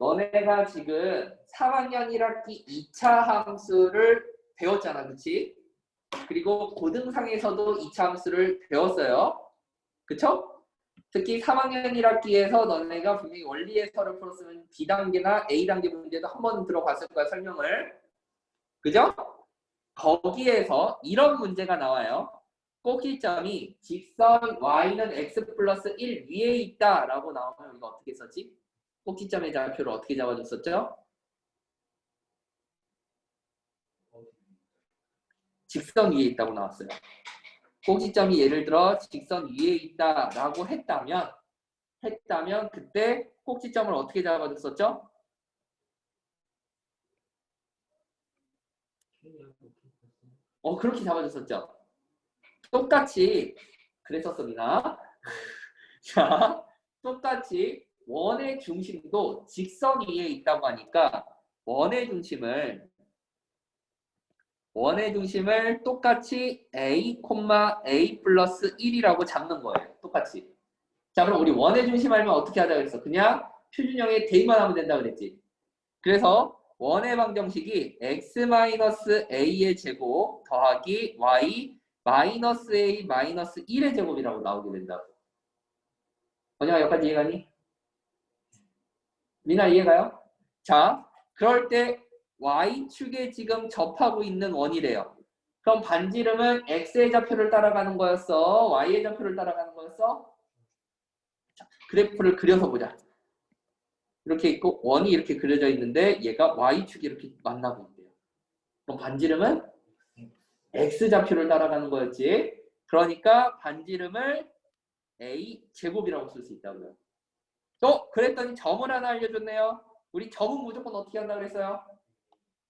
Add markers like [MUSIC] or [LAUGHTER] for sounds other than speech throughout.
너네가 지금 3학년 1학기 2차 함수를 배웠잖아, 그치? 그리고 고등상에서도 2차 함수를 배웠어요. 그쵸? 특히 3학년 1학기에서 너네가 분명히 원리에서를 풀었으면 B단계나 A단계 문제도 한 번 들어봤을 거야, 설명을. 그죠? 거기에서 이런 문제가 나와요. 꼭지점이 직선 y는 x 플러스 1 위에 있다라고 나오면 이거 어떻게 썼지? 꼭지점의 좌표를 어떻게 잡아줬었죠? 직선 위에 있다고 나왔어요. 꼭지점이 예를 들어 직선 위에 있다라고 했다면 했다면 그때 꼭지점을 어떻게 잡아줬었죠? 어 그렇게 잡아줬었죠. 똑같이 그랬었어 미나. [LAUGHS] 자 똑같이 원의 중심도 직선 위에 있다고 하니까 원의 중심을 원의 중심을 똑같이 a, a 플러스 1이라고 잡는 거예요. 똑같이. 자 그럼 우리 원의 중심 알면 어떻게 하자 그랬어? 그냥 표준형의 대입만 하면 된다 그랬지. 그래서 원의 방정식이 x-a의 제곱 더하기 y 마이너스 a 마이너스 1의 제곱이라고 나오게 된다고. 언니가 여기까지 이해가니? 미나 이해가요? 자, 그럴 때 y축에 지금 접하고 있는 원이래요. 그럼 반지름은 x의 좌표를 따라가는 거였어? y의 좌표를 따라가는 거였어? 자, 그래프를 그려서 보자. 이렇게 있고 원이 이렇게 그려져 있는데 얘가 y축이 이렇게 만나고 있대요. 그럼 반지름은 x 좌표를 따라가는 거였지. 그러니까 반지름을 a 제곱이라고 쓸 수 있다고요. 또 그랬더니 점을 하나 알려줬네요. 우리 점은 무조건 어떻게 한다 그랬어요?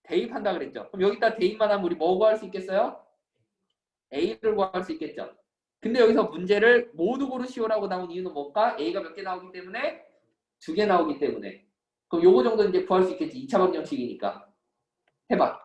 대입한다 그랬죠. 그럼 여기다 대입만 하면 우리 뭐 구할 수 있겠어요? a를 구할 수 있겠죠. 근데 여기서 문제를 모두 고르시오라고 나온 이유는 뭘까? a가 몇 개 나오기 때문에 두 개 나오기 때문에 그럼 요거 정도 이제 구할 수 있겠지. 2차 방정식이니까. 해봐.